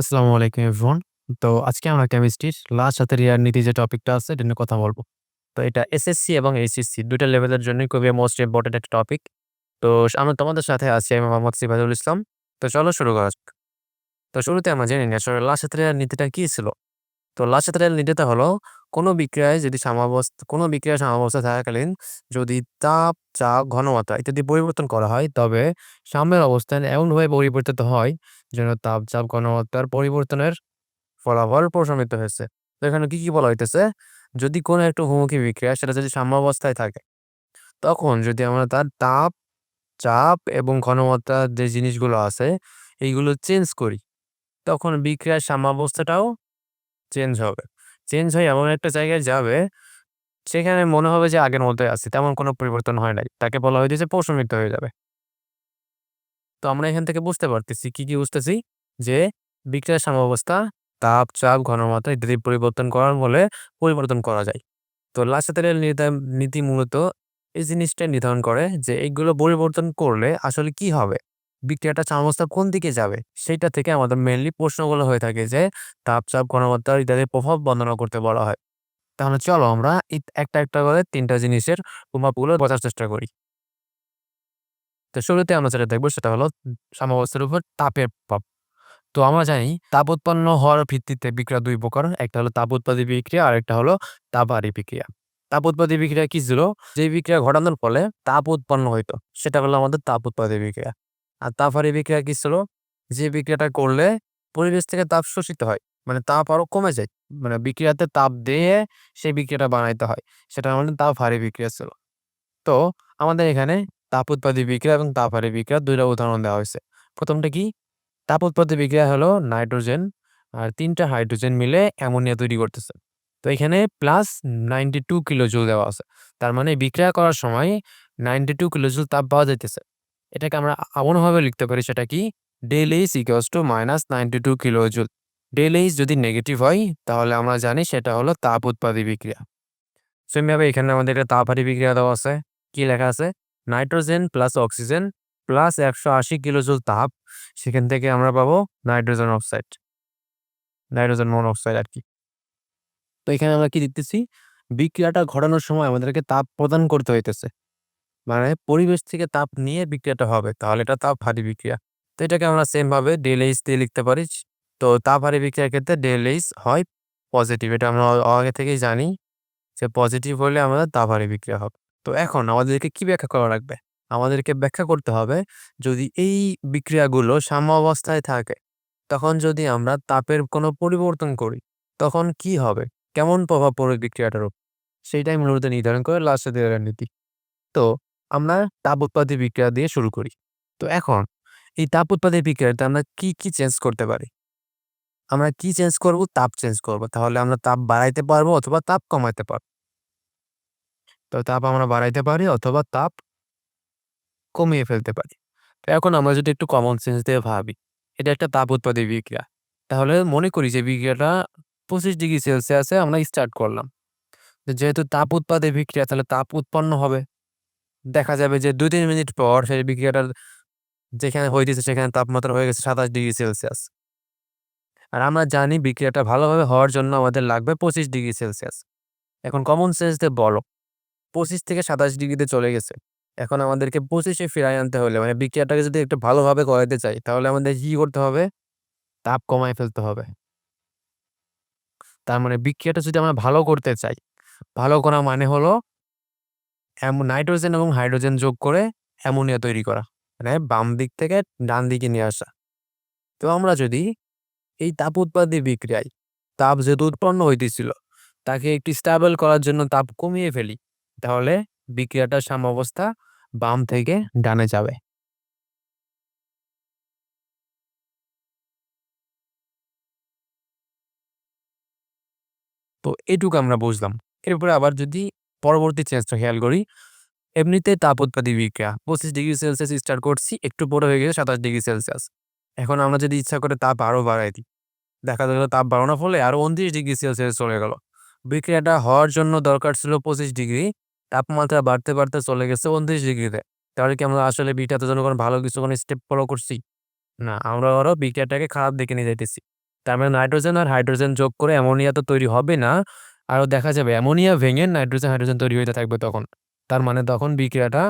আসসালামু আলাইকুম এভরিওয়ান। তো আজকে আমরা কেমিস্ট্রির লাস্ট হাতের ইয়ার নীতি যে টপিকটা আছে, এটা নিয়ে কথা বলব তো এটা এসএসসি এবং এইচএসসি দুইটা লেভেলের জন্যই খুবই মোস্ট ইম্পর্টেন্ট একটা টপিক। তো আমরা তোমাদের সাথে আছি আমি মোহাম্মদ সিফাজুল ইসলাম। তো চলো শুরু করা। তো শুরুতে আমরা জেনে নিই, আসলে লাস্ট হাতের ইয়ার নীতিটা কী ছিল? তো লাস্ট হাতের ইয়ার নীতিটা হলো কোনো বিক্রিয়ায় যদি সাম্যাবস্থা কোনো বিক্রিয়ার সাম্যাবস্থা থাকাকালীন যদি তাপ, চাপ, ঘনমাত্রা ইত্যাদি পরিবর্তন করা হয় তবে সাম্যের অবস্থান এমনভাবে পরিবর্তিত হয় যেন তাপ, চাপ, ঘনমাত্রার পরিবর্তনের ফলাফল প্রশমিত হয়েছে। তো এখানে কি, কি বলা হইতেছে? যদি কোনো একটা হুমুখী বিক্রিয়া সেটা যদি সাম্যাবস্থায় থাকে, তখন যদি আমরা তার তাপ, চাপ এবং ঘনমাত্রার যে জিনিসগুলো আছে এইগুলো চেঞ্জ করি, তখন বিক্রিয়ার সাম্যাবস্থাটাও চেঞ্জ হবে। চেঞ্জ হয়ে এমন একটা জায়গায় যাবে, সেখানে মনে হবে যে আগের মতোই আছে। তেমন কোনো পরিবর্তন হয় নাই। তাকে বলা হইতেছে প্রশমিত হয়ে যাবে। তো আমরা এখান থেকে বুঝতে পারতেছি, কি, কি বুঝতেছি? যে বিক্রিয়ার সাম্যাবস্থা তাপ, চাপ, ঘনমাত্রা ইত্যাদি পরিবর্তন করার ফলে পরিবর্তন করা যায়। তো লাসাতের নির্দা নীতি মূলত এই জিনিসটাই নির্ধারণ করে যে এইগুলো পরিবর্তন করলে আসলে কি হবে? বিক্রিয়াটার সাম্যাবস্থা কোন দিকে যাবে? সেইটা থেকে আমাদের মেইনলি প্রশ্নগুলো হয়ে থাকে যে তাপ, চাপ, ঘনমাত্রা ইত্যাদির প্রভাব বর্ণনা করতে বলা হয়। তাহলে চলো আমরা একটা, একটা করে ৩ টা জিনিসের প্রভাবগুলো বোঝার চেষ্টা করি। তো শুরুতে আমরা যেটা দেখব সেটা হলো সাম্যাবস্থার উপর তাপের প্রভাব। তো আমরা জানি তাপ উৎপন্ন হওয়ার ভিত্তিতে বিক্রিয়া দুই প্রকার। একটা হলো তাপ উৎপাদী বিক্রিয়া আর একটা হলো তাপহারী বিক্রিয়া। তাপ উৎপাদী বিক্রিয়া কি ছিল? যে বিক্রিয়া ঘটানোর ফলে তাপ উৎপন্ন হইতো সেটা হলো আমাদের তাপ উৎপাদী বিক্রিয়া। আর তাপহারী বিক্রিয়া কি ছিল? যে বিক্রিয়াটা করলে পরিবেশ থেকে তাপ শোষিত হয়। মানে তাপ আরও কমে যায়। মানে বিক্রিয়াতে তাপ দিয়ে সেই বিক্রিয়াটা বানাইতে হয়। সেটা আমাদের তাপহারী বিক্রিয়া ছিল। তো আমাদের এখানে তাপ উৎপাদী বিক্রিয়া এবং তাপহারী বিক্রিয়ার ২ টা উদাহরণ দেওয়া হয়েছে প্রথমটা কি? তাপ উৎপাদী বিক্রিয়া হলো নাইট্রোজেন আর তিনটা হাইড্রোজেন মিলে অ্যামোনিয়া তৈরি করতেছে। তো এখানে প্লাস 92 কিলোজুল দেওয়া আছে। তার মানে বিক্রিয়া করার সময় 92 কিলোজুল তাপ পাওয়া যাইতেছে। এটাকে আমরা এমনভাবে লিখতে পারি সেটা কি? Del H equals to minus 92 kilojoule. Del H যদি নেগেটিভ হয়, তাহলে আমরা জানি সেটা হলো তাপ উৎপাদী বিক্রিয়া। সেম ভাবে এখানে আমাদের একটা তাপহারী বিক্রিয়া দেওয়া আছে। কি লেখা আছে? Nitrogen plus oxygen plus ১৮০ kilojoule তাপ সেখান থেকে আমরা পাবো নাইট্রোজেন অক্সাইড। নাইট্রোজেন মনোক্সাইড আরকি। তো এখানে আমরা কি দেখতেছি? বিক্রিয়াটা ঘটানোর সময় আমাদেরকে তাপ প্রদান করতে হইতেছে। মানে পরিবেশ থেকে তাপ নিয়ে বিক্রিয়াটা হবে। তাহলে এটা তাপহারী বিক্রিয়া। তো এটাকে আমরা সেমভাবে ডেল দিয়ে লিখতে পারি। তো তাপহারী বিক্রিয়ার ক্ষেত্রে ডেল হয় পজিটিভ। এটা আমরা আগে থেকেই জানি যে পজিটিভ হলে আমাদের তাপহারী বিক্রিয়া হবে। তো এখন আমাদেরকে কি ব্যাখ্যা করা লাগবে? আমাদেরকে ব্যাখ্যা করতে হবে যদি এই বিক্রিয়াগুলো সাম্য অবস্থায় থাকে, তখন যদি আমরা তাপের কোনো পরিবর্তন করি, তখন কি হবে? কেমন প্রভাব পড়বে বিক্রিয়াটার উপর? সেইটাই মূলত নির্ধারণ করে লাস্ট ইয়ার নীতি। তো আমরা তাপ উৎপাদী বিক্রিয়া দিয়ে শুরু করি। তো এখন এই তাপ উৎপাদী বিক্রিয়াতে আমরা কি, কি চেঞ্জ করতে পারি? আমরা কি চেঞ্জ করব? তাপ চেঞ্জ করব। তাহলে আমরা তাপ বাড়াইতে পারব অথবা তাপ কমাইতে পারব। তো তাপ আমরা বাড়াইতে পারি অথবা তাপ কমিয়ে ফেলতে পারি। তো এখন আমরা যদি একটু কমন সেন্স দিয়ে ভাবি, এটা একটা তাপ উৎপাদী বিক্রিয়া। তাহলে মনে করি যে বিক্রিয়াটা ২৫ ডিগ্রি সেলসিয়াসে আমরা স্টার্ট করলাম। যেহেতু তাপ উৎপাদী বিক্রিয়া তাহলে তাপ উৎপন্ন হবে। দেখা যাবে যে ২-৩ মিনিট পর সেই বিক্রিয়াটার যেখানে হইতেছে সেখানে তাপমাত্রা হয়ে গেছে ২৭ ডিগ্রি সেলসিয়াস। আর আমরা জানি বিক্রিয়াটা ভালোভাবে হওয়ার জন্য আমাদের লাগবে ২৫ ডিগ্রি সেলসিয়াস। এখন কমন সেন্স দিয়ে বলো, ২৫ থেকে ২৭ ডিগ্রিতে চলে গেছে। এখন আমাদেরকে ২৫ এ ফিরায় আনতে হলে মানে বিক্রিয়াটাকে যদি একটু ভালোভাবে করাইতে চাই তাহলে আমাদের কি করতে হবে? তাপ কমায় ফেলতে হবে। তার মানে বিক্রিয়াটা যদি আমরা ভালো করতে চাই, ভালো করা মানে হলো অ্যামো নাইট্রোজেন এবং হাইড্রোজেন যোগ করে অ্যামোনিয়া তৈরি করা। মানে বাম দিক থেকে ডান দিকে নিয়ে আসা। তো আমরা যদি এই তাপ উৎপাদী বিক্রিয়ায় তাপ যেহেতু উৎপন্ন হইতেছিল, তাকে একটু স্টেবল করার জন্য তাপ কমিয়ে ফেলি, তাহলে বিক্রিয়াটার সাম্যাবস্থা বাম থেকে ডানে যাবে। তো এটুকু আমরা বুঝলাম। এরপরে আবার যদি পরবর্তী চেঞ্জটা খেয়াল করি, এমনিতে তাপ উৎপাদী বিক্রিয়া ২৫ ডিগ্রি সেলসিয়াস স্টার্ট করছি, একটু পরে হয়ে গেছে ২৭ ডিগ্রি সেলসিয়াস। এখন আমরা যদি ইচ্ছা করে তাপ আরও বাড়াই দিই, দেখা গেল তাপ বাড়ানোর ফলে আরও ২৯ ডিগ্রি সেলসিয়াস চলে গেল। বিক্রিয়াটা হওয়ার জন্য দরকার ছিল ২৫ ডিগ্রি, তাপমাত্রা বাড়তে, বাড়তে চলে গেছে ২৯ ডিগ্রিতে। তাহলে কি আমরা আসলে বিক্রিয়াটার জন্য কোনো ভালো কিছু কোনো স্টেপ ফলো করছি? না, আমরা আরও বিক্রিয়াটাকে খারাপ দিকে নিয়ে যাইতেছি। তার মানে নাইট্রোজেন আর হাইড্রোজেন যোগ করে অ্যামোনিয়া তো তৈরি হবে না আরও দেখা যাবে, অ্যামোনিয়া ভেঙে নাইট্রোজেন, হাইড্রোজেন তৈরি হতে থাকবে তখন। তার মানে তখন বিক্রিয়াটা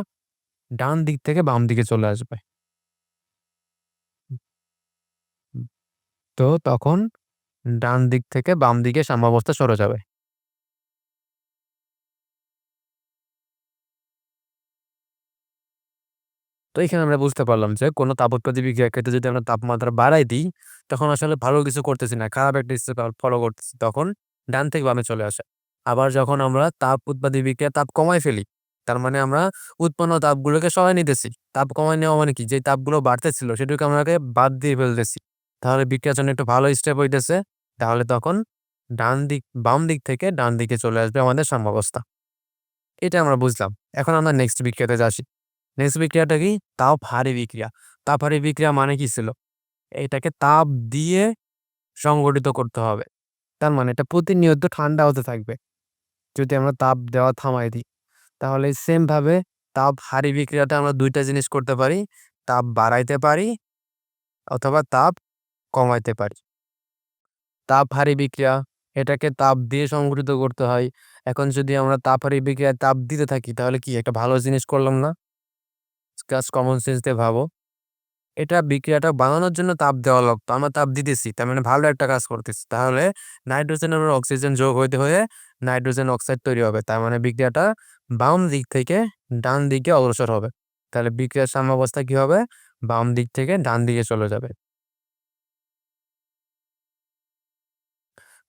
ডান দিক থেকে বাম দিকে চলে আসবে। তো তখন ডান দিক থেকে বাম দিকে সাম্যাবস্থা সরে যাবে। তো এখানে আমরা বুঝতে পারলাম যে কোনো তাপোৎপাদী বিক্রিয়ার ক্ষেত্রে যদি আমরা তাপমাত্রা বাড়াই দিই, তখন আসলে ভালো কিছু করতেছি না, খারাপ একটা ফলো করতেছি, তখন ডান থেকে বামে চলে আসে। আবার যখন আমরা তাপ উৎপাদী বিক্রিয়া, তাপ কমাই ফেলি, তার মানে আমরা উৎপন্ন তাপগুলোকে সবাই নিতেছি। তাপ কমাই নেওয়া মানে কি? যে তাপগুলো বাড়তেছিল, সেটাকে আমরাকে বাদ দিয়ে ফেলতেছি। তাহলে বিক্রিয়ার জন্য একটু ভালো স্টেপ হইতেছে। তাহলে তখন ডান দিক, বাম দিক থেকে ডান দিকে চলে আসবে আমাদের সাম্যাবস্থা। এটা আমরা বুঝলাম। এখন আমরা নেক্সট বিক্রিয়াতে যাচ্ছি। নেক্সট বিক্রিয়াটা কি? তাপ হারি বিক্রিয়া। তাপ হারি বিক্রিয়া মানে কি ছিল? এটাকে তাপ দিয়ে সংগঠিত করতে হবে। তার মানে এটা প্রতিনিয়ত ঠান্ডা হতে থাকবে। যদি আমরা তাপ দেওয়া থামাই দিই, তাহলে সেমভাবে তাপ হারি বিক্রিয়াটা আমরা দুইটা জিনিস করতে পারি, তাপ বাড়াইতে পারি অথবা তাপ কমাইতে পারি। তাপ হারি বিক্রিয়া, এটাকে তাপ দিয়ে সংগঠিত করতে হয়। এখন যদি আমরা তাপ হারি বিক্রিয়ায় তাপ দিতে থাকি, তাহলে কি একটা ভালো জিনিস করলাম না? জাস্ট কমন সেন্স দিয়ে ভাবো। এটা বিক্রিয়াটা বানানোর জন্য তাপ দেওয়া লাগতো। আমরা তাপ দিতেছি, তার মানে ভালো একটা কাজ করতেছি। তাহলে নাইট্রোজেন এবং অক্সিজেন যোগ হইতে হয়ে নাইট্রোজেন অক্সাইড তৈরি হবে, তার মানে বিক্রিয়াটা বাম দিক থেকে ডান দিকে অগ্রসর হবে। তাহলে বিক্রিয়ার সাম্যাবস্থা কি হবে? বাম দিক থেকে ডান দিকে চলে যাবে।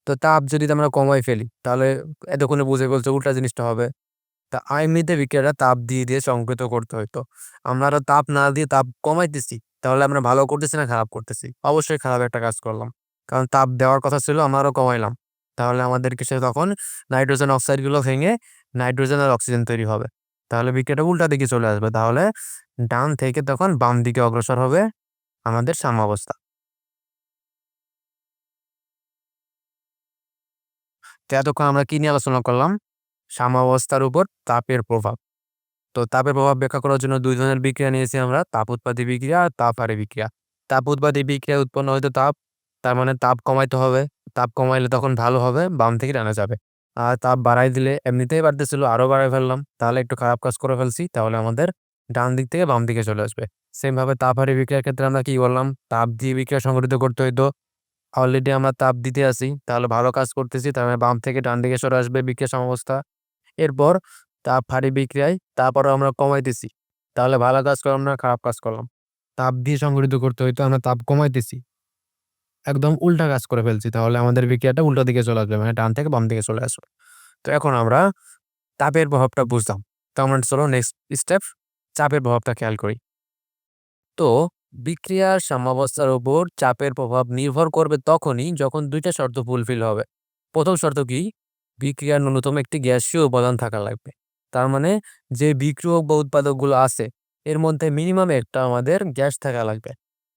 তো তাপ যদি আমরা কমাই ফেলি, তাহলে এতক্ষণে বুঝে বলছে উল্টা জিনিসটা হবে। তা এমনিতে বিক্রিয়াটা তাপ দিয়ে দিয়ে সংকৃত করতে হইতো আমরা আরও তাপ না দিয়ে তাপ কমাইতেছি, তাহলে আমরা ভালো করতেছি না খারাপ করতেছি? অবশ্যই খারাপ একটা কাজ করলাম। কারণ তাপ দেওয়ার কথা ছিল আমরা আরও কমাইলাম। তাহলে আমাদের কিছু তখন? নাইট্রোজেন অক্সাইডগুলো ভেঙে নাইট্রোজেন আর অক্সিজেন তৈরি হবে। তাহলে বিক্রিয়াটা উল্টা দিকে চলে আসবে। তাহলে ডান থেকে তখন বাম দিকে অগ্রসর হবে আমাদের সাম্যাবস্থা। তো এতক্ষণ আমরা কি নিয়ে আলোচনা করলাম? সাম্যাবস্থার উপর তাপের প্রভাব। তো তাপের প্রভাব ব্যাখ্যা করার জন্য দুই ধরনের বিক্রিয়া নিয়েছি আমরা, তাপ উৎপাদী বিক্রিয়া আর তাপ হারে বিক্রিয়া। তাপ উৎপাদী বিক্রিয়া উৎপন্ন হয়তো তাপ, তার মানে তাপ কমাইতে হবে, তাপ কমাইলে তখন ভালো হবে, বাম থেকে টানা যাবে। আর তাপ বাড়াই দিলে এমনিতেই বাড়তেছিল, আরও বাড়াই ফেললাম, তাহলে একটু খারাপ কাজ করে ফেলছি, তাহলে আমাদের ডান দিক থেকে বাম দিকে চলে আসবে। সেম ভাবে তাপ হারে বিক্রিয়ার ক্ষেত্রে আমরা কি বললাম তাপ দিয়ে বিক্রিয়া সংগঠিত করতে হইতো। অলরেডি আমরা তাপ দিতে আসি তাহলে ভালো কাজ করতেছি, তার মানে বাম থেকে ডান দিকে সরে আসবে বিক্রিয়া সমবস্থা। এরপর তাপ হারি বিক্রিয়ায় তারপরও আমরা কমাইতেছি। তাহলে ভালো কাজ করলাম না খারাপ কাজ করলাম? তাপ দিয়ে সংগঠিত করতে হইতো, আমরা তাপ কমাইতেছি। একদম উল্টা কাজ করে ফেলছি, তাহলে আমাদের বিক্রিয়াটা উল্টো দিকে চলে আসবে মানে ডান থেকে বাম দিকে চলে আসবে। তো এখন আমরা তাপের প্রভাবটা বুঝলাম। তো আমরা চলো নেক্সট স্টেপ চাপের প্রভাবটা খেয়াল করি। তো বিক্রিয়ার সাম্যাবস্থার উপর চাপের প্রভাব নির্ভর করবে তখনই যখন দুইটা শর্ত ফুলফিল হবে। প্রথম শর্ত কি? বিক্রিয়ার ন্যূনতম একটি গ্যাসীয় উপাদান থাকা লাগবে। তার মানে যে বিক্রিয়ক বা উৎপাদকগুলো আছে, এর মধ্যে মিনিমাম একটা আমাদের গ্যাস থাকা লাগবে।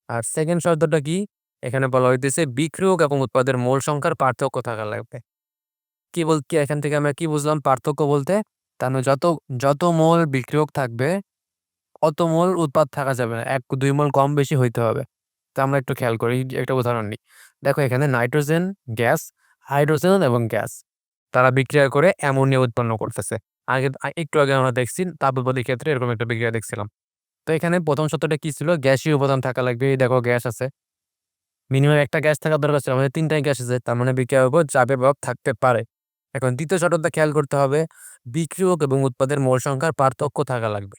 আর সেকেন্ড শর্তটা কি? এখানে বলা হইতেছে বিক্রিয়ক এবং উৎপাদের মোল সংখ্যার পার্থক্য থাকা লাগবে। কি বল, কি এখান থেকে আমরা কি বুঝলাম পার্থক্য বলতে? তার মানে যত যত মোল বিক্রিয়ক থাকবে, অত মোল উৎপাদ থাকা যাবে না, এক, দুই মোল কম বেশি হইতে হবে। তা আমরা একটু খেয়াল করি, একটা উদাহরণ নিই। দেখো এখানে নাইট্রোজেন, গ্যাস, হাইড্রোজেন এবং গ্যাস। তারা বিক্রিয়া করে অ্যামোনিয়া উৎপন্ন করতেছে। আগে একটু আগে আমরা দেখছি তাপোৎপাদীর ক্ষেত্রে এরকম একটা বিক্রিয়া দেখছিলাম। তো এখানে প্রথম সত্যটা কি ছিল? গ্যাসীয় উপাদান থাকা লাগবে। এই দেখো গ্যাস আছে। মিনিমাম একটা গ্যাস থাকার দরকার ছিল। আমাদের তিনটাই গ্যাস আছে। তার মানে বিক্রিয়ার উপর চাপের প্রভাব থাকতে পারে। এখন দ্বিতীয় শর্তটা খেয়াল করতে হবে। বিক্রিয়ক এবং উৎপাদের মোল সংখ্যার পার্থক্য থাকা লাগবে।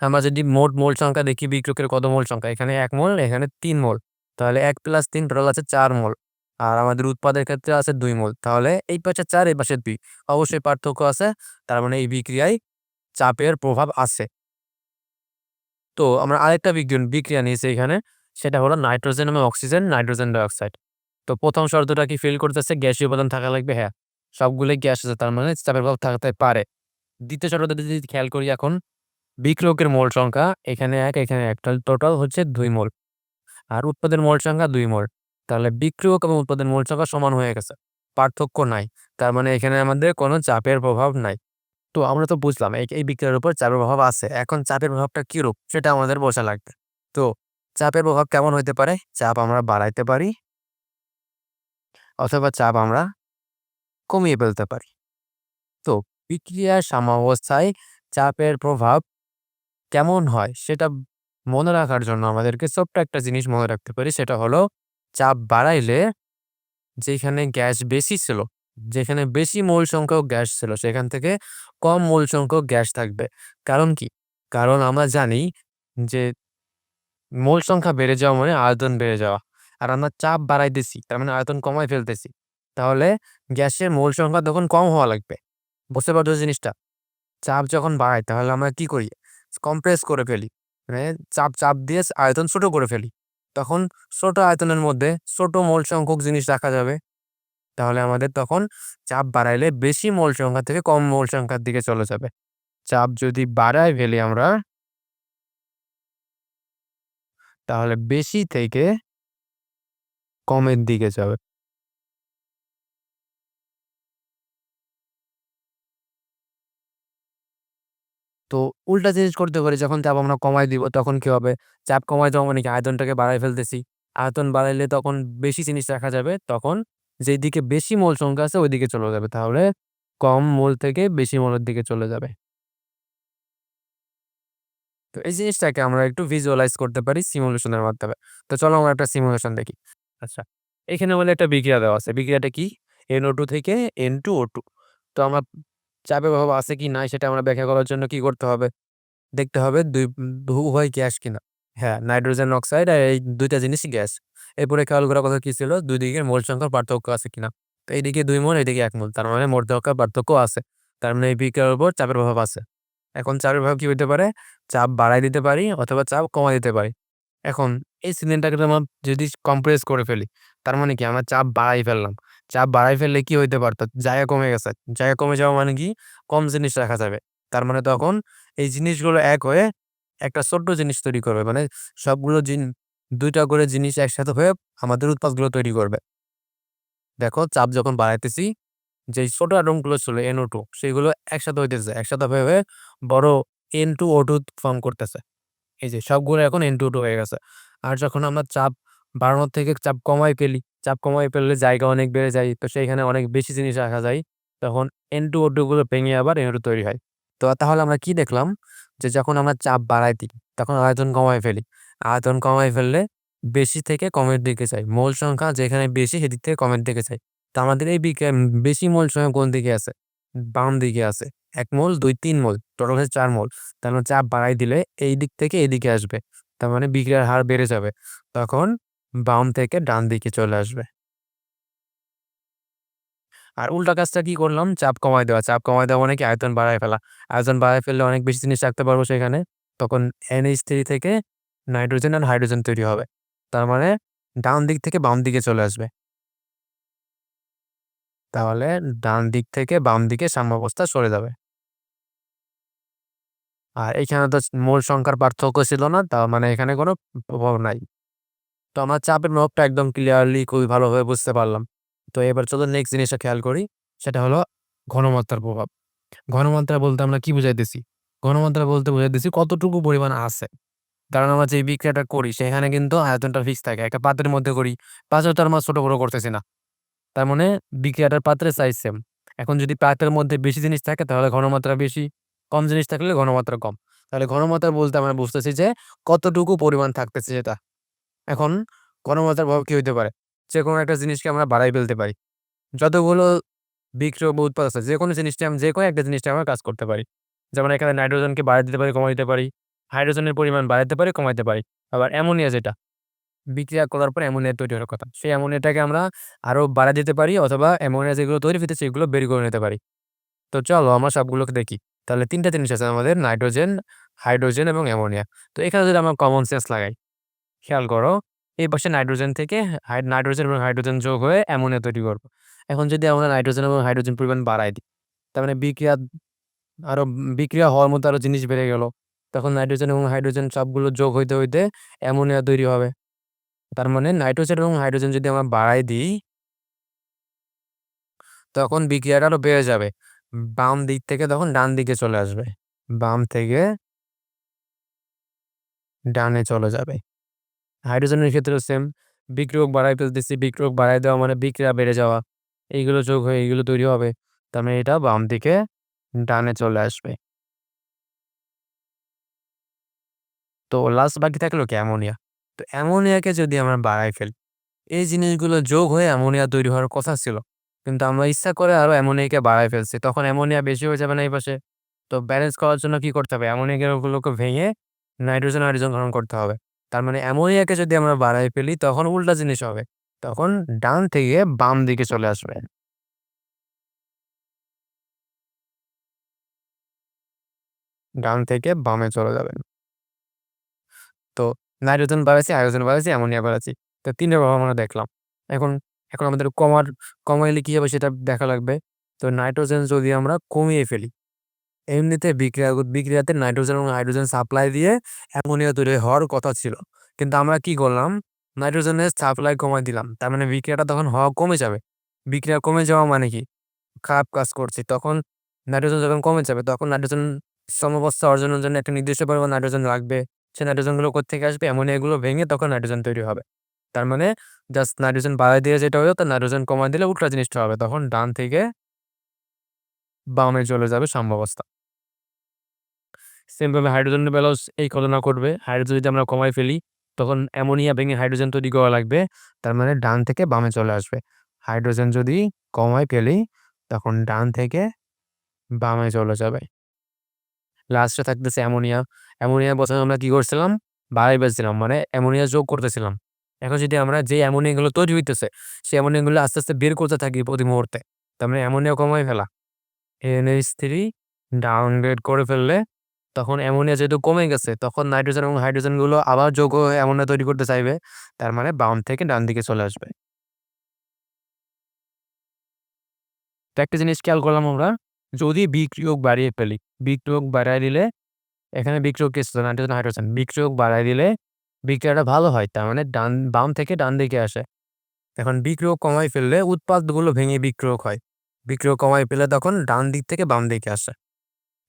আমরা যদি মোট মোল সংখ্যা দেখি বিক্রিয়কের কত মোল সংখ্যা? এখানে এক মোল, এখানে তিন মোল। তাহলে এক প্লাস তিন টোটাল আছে চার মোল। আর আমাদের উৎপাদের ক্ষেত্রে আছে দুই মোল। তাহলে এই পাশে চার, এই পাশে দুই। অবশ্যই পার্থক্য আছে, তার মানে এই বিক্রিয়ায় চাপের প্রভাব আছে। তো আমরা আরেকটা বিজ্ঞান বিক্রিয়া নিয়েছি এখানে, সেটা হলো নাইট্রোজেন এবং অক্সিজেন, নাইট্রোজেন ডাইঅক্সাইড। তো প্রথম শর্তটা কি ফিল করতেছে? গ্যাসীয় উপাদান থাকা লাগবে হ্যাঁ। সবগুলোই গ্যাস আছে, তার মানে চাপের প্রভাব থাকতে পারে। দ্বিতীয় শর্তটা যদি খেয়াল করি এখন, বিক্রিয়কের মোল সংখ্যা, এখানে এক এখানে এক টোটাল হচ্ছে দুই মোল। আর উৎপাদের মোল সংখ্যা দুই মোল। তাহলে বিক্রিয়ক এবং উৎপাদন মোল সংখ্যা সমান হয়ে গেছে। পার্থক্য নাই, তার মানে এখানে আমাদের কোনো চাপের প্রভাব নাই। তো আমরা তো বুঝলাম, এই বিক্রিয়ার উপর চাপের প্রভাব আছে। এখন চাপের প্রভাবটা কিরূপ, সেটা আমাদের বোঝা লাগবে। তো চাপের প্রভাব কেমন হইতে পারে? চাপ আমরা বাড়াইতে পারি অথবা চাপ আমরা কমিয়ে ফেলতে পারি। তো বিক্রিয়ার সাম্যাবস্থায় চাপের প্রভাব কেমন হয়, সেটা মনে রাখার জন্য আমাদেরকে ছোট্ট একটা জিনিস মনে রাখতে পারি, সেটা হলো চাপ বাড়াইলে যেখানে গ্যাস বেশি ছিল, যেখানে বেশি মোল সংখ্যক গ্যাস ছিল, সেখান থেকে কম মোল সংখ্যক গ্যাস থাকবে। কারণ কি? কারণ আমরা জানি যে মোল সংখ্যা বেড়ে যাওয়া মানে আয়তন বেড়ে যাওয়া। আর আমরা চাপ বাড়াইতেছি, তার মানে আয়তন কমাই ফেলতেছি। তাহলে গ্যাসের মোল সংখ্যা তখন কম হওয়া লাগবে। বুঝতে পারছ জিনিসটা? চাপ যখন বাড়াই তাহলে আমরা কি করি? কম্প্রেস করে ফেলি। মানে চাপ চাপ দিয়ে আয়তন ছোট করে ফেলি। তখন ছোট আয়তনের মধ্যে ছোট মোল সংখ্যক জিনিস রাখা যাবে। তাহলে আমাদের তখন চাপ বাড়াইলে বেশি মোল সংখ্যা থেকে কম মোল সংখ্যার দিকে চলে যাবে। চাপ যদি বাড়াই ফেলি আমরা, তাহলে বেশি থেকে কমের দিকে যাবে। তো উল্টা জিনিস করতে পারি, যখন চাপ আমরা কমাই দিব, তখন কি হবে? চাপ কমাই দেওয়া মানে কি? আয়তনটাকে বাড়াই ফেলতেছি। আয়তন বাড়াইলে তখন বেশি জিনিস রাখা যাবে, তখন যেই দিকে বেশি মোল সংখ্যা আছে ওই দিকে চলে যাবে। তাহলে কম মোল থেকে বেশি মোলের দিকে চলে যাবে। তো এই জিনিসটাকে আমরা একটু ভিজুয়ালাইজ করতে পারি সিমুলেশনের মাধ্যমে। তো চলো আমরা একটা সিমুলেশন দেখি। আচ্ছা এখানে বলে একটা বিক্রিয়া দেওয়া আছে। বিক্রিয়াটা কি? এনও টু থেকে এন টু ও টু তো আমরা চাপের প্রভাব আছে কি নাই সেটা আমরা ব্যাখ্যা করার জন্য কি করতে হবে? দেখতে হবে দুই উভয় গ্যাস কিনা। হ্যাঁ নাইট্রোজেন অক্সাইড আর এই দুইটা জিনিসই গ্যাস। এরপরে খেয়াল করার কথা কি ছিল? দুই দিকের মোল সংখ্যার পার্থক্য আছে কিনা? তো এইদিকে দুই মোল এইদিকে এক মোল, তার মানে মোট সংখ্যার পার্থক্য আছে। তার মানে এই বিক্রিয়ার উপর চাপের প্রভাব আছে। এখন চাপের প্রভাব কি হতে পারে? চাপ বাড়াই দিতে পারি অথবা চাপ কমাই দিতে পারি। এখন এই সিলিন্ডারকে আমরা যদি কম্প্রেস করে ফেলি, তার মানে কি? আমরা চাপ বাড়াই ফেললাম। চাপ বাড়াই ফেললে কি হইতে পারতো? জায়গা কমে গেছে। জায়গা কমে যাওয়া মানে কি? কম জিনিস রাখা যাবে। তার মানে তখন এই জিনিসগুলো এক হয়ে একটা ছোট্ট জিনিস তৈরি করবে। মানে সবগুলো জিন, দুইটা করে জিনিস একসাথে হয়ে আমাদের উৎপাদগুলো তৈরি করবে। দেখো, চাপ যখন বাড়াইতেছি যে ছোট আটমগুলো ছিল এনও টু সেগুলো একসাথে হইতেছে। একসাথে হয়ে হয়ে বড় N two O two form করতেছে। এই যে সবগুলো এখন এন টু টু হয়ে গেছে। আর যখন আমরা চাপ বাড়ানোর থেকে চাপ কমাই ফেলি। চাপ কমাই ফেললে জায়গা অনেক বেড়ে যায়, তো সেইখানে অনেক বেশি জিনিস রাখা যায়। তখন এন টু ও ভেঙে আবার এন তৈরি হয়। তো তাহলে আমরা কি দেখলাম? যে যখন আমরা চাপ বাড়াই দিই, তখন আয়তন কমাই ফেলি। আয়তন কমাই ফেললে বেশি থেকে কমের দিকে চাই মূল সংখ্যা যেখানে বেশি সেদিক থেকে কমের দিকে চাই তো আমাদের এই বেশি মূল সংখ্যা কোন দিকে আছে? বাম দিকে আছে। এক মোল, দুই, তিন মোল, টোটাল হচ্ছে চার মোল। তার মানে চাপ বাড়াই দিলে এই দিক থেকে এদিকে আসবে। তার মানে বিক্রিয়ার হার বেড়ে যাবে। তখন বাম থেকে ডান দিকে চলে আসবে। আর উল্টা কাজটা কি করলাম? চাপ কমাই দেওয়া। চাপ কমাই দেওয়া মানে কি? আয়তন বাড়ায় ফেলা। আয়তন বাড়ায় ফেললে অনেক বেশি জিনিস রাখতে পারব সেখানে। তখন এনএইচ থ্রি থেকে নাইট্রোজেন আর হাইড্রোজেন তৈরি হবে। তার মানে ডান দিক থেকে বাম দিকে চলে আসবে। তাহলে ডান দিক থেকে বাম দিকে সাম্যাবস্থা সরে যাবে। আর এখানে তো মূল সংখ্যার পার্থক্য ছিল না তা মানে এখানে কোনো প্রভাব নাই। তো আমরা চাপের প্রভাবটা একদম ক্লিয়ারলি খুবই ভালোভাবে বুঝতে পারলাম। তো এবার চলো নেক্সট জিনিসটা খেয়াল করি, সেটা হলো ঘনমাত্রার প্রভাব। ঘনমাত্রা বলতে আমরা কি বুঝাইতেছি? ঘনমাত্রা বলতে বুঝাইতেছি কতটুকু পরিমাণ আছে। কারণ আমরা যে বিক্রিয়াটা করি, সেখানে কিন্তু আয়তনটা ফিক্স থাকে। একটা পাত্রের মধ্যে করি পাত্র তার আমরা ছোট বড় করতেছি না। তার মানে বিক্রিয়াটার পাত্রের সাইজ সেম এখন যদি পাত্রের মধ্যে বেশি জিনিস থাকে, তাহলে ঘনমাত্রা বেশি। কম জিনিস থাকলে ঘনমাত্রা কম। তাহলে ঘনমাত্রা বলতে আমরা বুঝতেছি যে কতটুকু পরিমাণ থাকতেছে সেটা। এখন ঘনমাত্রার প্রভাব কী হইতে পারে? যে কোনো একটা জিনিসকে আমরা বাড়াই ফেলতে পারি। যতগুলো বিক্রয় বা উৎপাদ আছে যে কোনো জিনিসটা আমি যে কোনো একটা জিনিসটা আমরা কাজ করতে পারি। যেমন এখানে নাইট্রোজেনকে বাড়াই দিতে পারি কমাই দিতে পারি। হাইড্রোজেনের পরিমাণ বাড়াতে পারি, কমাইতে পারি। আবার অ্যামোনিয়া যেটা, বিক্রিয়া করার পর অ্যামোনিয়া তৈরি হওয়ার কথা। সেই অ্যামোনিয়াটাকে আমরা আরও বাড়া দিতে পারি অথবা অ্যামোনিয়া যেগুলো তৈরি হতে সেগুলো বের করে নিতে পারি। তো চলো আমরা সবগুলোকে দেখি। তাহলে তিনটা জিনিস আছে আমাদের, নাইট্রোজেন, হাইড্রোজেন এবং অ্যামোনিয়া। তো এখানে যদি আমরা কমন সেন্স লাগাই খেয়াল করো, এই পাশে নাইট্রোজেন থেকে নাইট্রোজেন এবং হাইড্রোজেন যোগ হয়ে অ্যামোনিয়া তৈরি করব। এখন যদি আমরা নাইট্রোজেন এবং হাইড্রোজেন পরিমাণ বাড়াই দিই, তার মানে বিক্রিয়া আরও বিক্রিয়া হওয়ার মতো আরও জিনিস বেড়ে গেল, তখন নাইট্রোজেন এবং হাইড্রোজেন সবগুলো যোগ হইতে হইতে অ্যামোনিয়া তৈরি হবে। তার মানে নাইট্রোজেন এবং হাইড্রোজেন যদি আমরা বাড়াই দিই, তখন বিক্রিয়াটা আরও বেড়ে যাবে। বাম দিক থেকে তখন ডান দিকে চলে আসবে। বাম থেকে ডানে চলে যাবে। হাইড্রোজেনের ক্ষেত্রেও সেম বিক্রিয়ক বাড়ায় ফেলতেছি। বিক্রিয়ক বাড়ায় দেওয়া মানে বিক্রিয়া বেড়ে যাওয়া। এইগুলো যোগ হয়ে এইগুলো তৈরি হবে। তার মানে এটা বাম দিকে ডানে চলে আসবে। তো লাস্ট বাকি থাকল কি অ্যামোনিয়া। তো অ্যামোনিয়াকে যদি আমরা বাড়ায় ফেলি, এই জিনিসগুলো যোগ হয়ে অ্যামোনিয়া তৈরি হওয়ার কথা ছিল। কিন্তু আমরা ইচ্ছা করে আরও অ্যামোনিয়াকে বাড়ায় ফেলছি। তখন অ্যামোনিয়া বেশি হয়ে যাবে না এই পাশে। তো ব্যালেন্স করার জন্য কি করতে হবে? অ্যামোনিয়াগুলোকে ভেঙে নাইট্রোজেন, হাইড্রোজেন গ্রহণ করতে হবে। তার মানে অ্যামোনিয়াকে যদি আমরা বাড়ায় ফেলি তখন উল্টা জিনিস হবে। তখন ডান থেকে বাম দিকে চলে আসবে। ডান থেকে বামে চলে যাবেন। তো নাইট্রোজেন বাড়াইছি, হাইড্রোজেন বাড়াইছি, অ্যামোনিয়া বাড়াইছি। তো ৩ টা প্রভাব আমরা দেখলাম। এখন, এখন আমাদের কমার কমাইলে কি হবে সেটা দেখা লাগবে। তো নাইট্রোজেন যদি আমরা কমিয়ে ফেলি, এমনিতে বিক্রিয়া, বিক্রিয়াতে নাইট্রোজেন এবং হাইড্রোজেন সাপ্লাই দিয়ে অ্যামোনিয়া তৈরি হওয়ার কথা ছিল। কিন্তু আমরা কি করলাম? নাইট্রোজেনের সাপ্লাই কমাই দিলাম। তার মানে বিক্রিয়াটা তখন হওয়া কমে যাবে। বিক্রিয়া কমে যাওয়া মানে কি? খারাপ কাজ করছি। তখন নাইট্রোজেন যখন কমে যাবে, তখন নাইট্রোজেন সমবস্থা অর্জনের জন্য একটা নির্দিষ্ট পরিমাণ নাইট্রোজেন লাগবে। সে নাইট্রোজেনগুলো কোত্থেকে আসবে? অ্যামোনিয়াগুলো ভেঙে তখন নাইট্রোজেন তৈরি হবে। তার মানে জাস্ট নাইট্রোজেন বাড়ায় দিয়ে যেটা হতো নাইট্রোজেন কমাই দিলে উল্টা জিনিসটা হবে। তখন ডান থেকে বামে চলে যাবে সাম্যাবস্থা। সেম ভাবে হাইড্রোজেনের বেলাও এই ঘটনা করবে হাইড্রোজেন যদি আমরা কমায় ফেলি তখন অ্যামোনিয়া ভেঙে হাইড্রোজেন তৈরি করা লাগবে। তার মানে ডান থেকে বামে চলে আসবে। হাইড্রোজেন যদি কমায় ফেলি তখন ডান থেকে বামে চলে যাবে। লাস্টে থাকতেছে অ্যামোনিয়া। অ্যামোনিয়া প্রথমে আমরা কি করছিলাম? বাড়ায় ফেলছিলাম। মানে অ্যামোনিয়া যোগ করতেছিলাম। এখন যদি আমরা যে অ্যামোনিয়াগুলো তৈরি হইতেছে, সেই অ্যামোনিয়াগুলো আস্তে, আস্তে বের করতে থাকি প্রতি মুহূর্তে। তার মানে অ্যামোনিয়া কমায় ফেলা। NH3 ডাউনগ্রেড করে ফেললে তখন অ্যামোনিয়া যেহেতু কমে গেছে তখন নাইট্রোজেন এবং হাইড্রোজেনগুলো আবার যোগ হয়ে অ্যামোনিয়া তৈরি করতে চাইবে। তার মানে বাম থেকে ডান দিকে চলে আসবে। তো একটা জিনিস খেয়াল করলাম আমরা, যদি বিক্রিয়ক বাড়িয়ে ফেলি, বিক্রিয়ক বাড়ায় দিলে এখানে বিক্রিয়ক কি নাইট্রোজেন, হাইড্রোজেন। বিক্রিয়ক বাড়ায় দিলে বিক্রিয়াটা ভালো হয়। তার মানে ডান বাম থেকে ডান দিকে আসে। এখন বিক্রিয়ক কমায় ফেললে উৎপাদগুলো ভেঙে বিক্রিয়ক হয়। বিক্রিয়ক কমায় ফেললে তখন ডান দিক থেকে বাম দিকে আসে।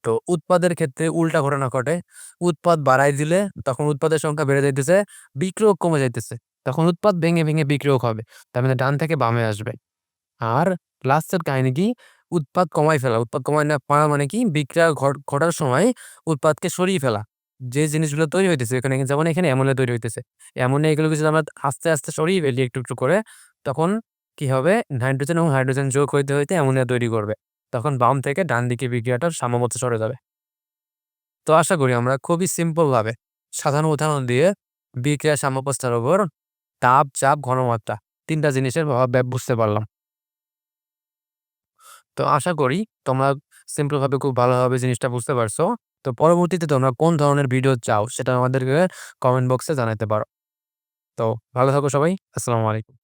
তো উৎপাদের ক্ষেত্রে উল্টা ঘটনা ঘটে। উৎপাদ বাড়ায় দিলে তখন উৎপাদের সংখ্যা বেড়ে যাইতেছে, বিক্রিয়ক কমে যাইতেছে। তখন উৎপাদ ভেঙে, ভেঙে বিক্রিয়ক হবে। তার মানে ডান থেকে বামে আসবে। আর লাস্টের কাহিনী কি? উৎপাদ কমায় ফেলা। উৎপাদ কমায় না পারা মানে কি? বিক্রিয়া ঘট ঘটার সময় উৎপাদকে সরিয়ে ফেলা। যে জিনিসগুলো তৈরি হইতেছে এখানে যেমন এখানে অ্যামোনিয়া তৈরি হইতেছে। অ্যামোনিয়া এগুলো কিছু আমরা আস্তে, আস্তে সরিয়ে ফেলি একটু, একটু করে তখন কি হবে? নাইট্রোজেন এবং হাইড্রোজেন যোগ হইতে, হইতে অ্যামোনিয়া তৈরি করবে। তখন বাম থেকে ডান দিকে বিক্রিয়াটা সাম্যমতে সরে যাবে। তো আশা করি আমরা খুবই সিম্পল ভাবে সাধারণ উদাহরণ দিয়ে বিক্রিয়া সাম্যাবস্থার ওপর তাপ, চাপ, ঘনমাত্রা ৩ টা জিনিসের প্রভাব বুঝতে পারলাম। তো আশা করি তোমরা সিম্পলভাবে খুব ভালোভাবে জিনিসটা বুঝতে পারছ। তো পরবর্তীতে তোমরা কোন ধরনের ভিডিও চাও সেটা আমাদেরকে কমেন্ট বক্সে জানাতে পারো। তো ভালো থাকো সবাই। আসসালামু আলাইকুম।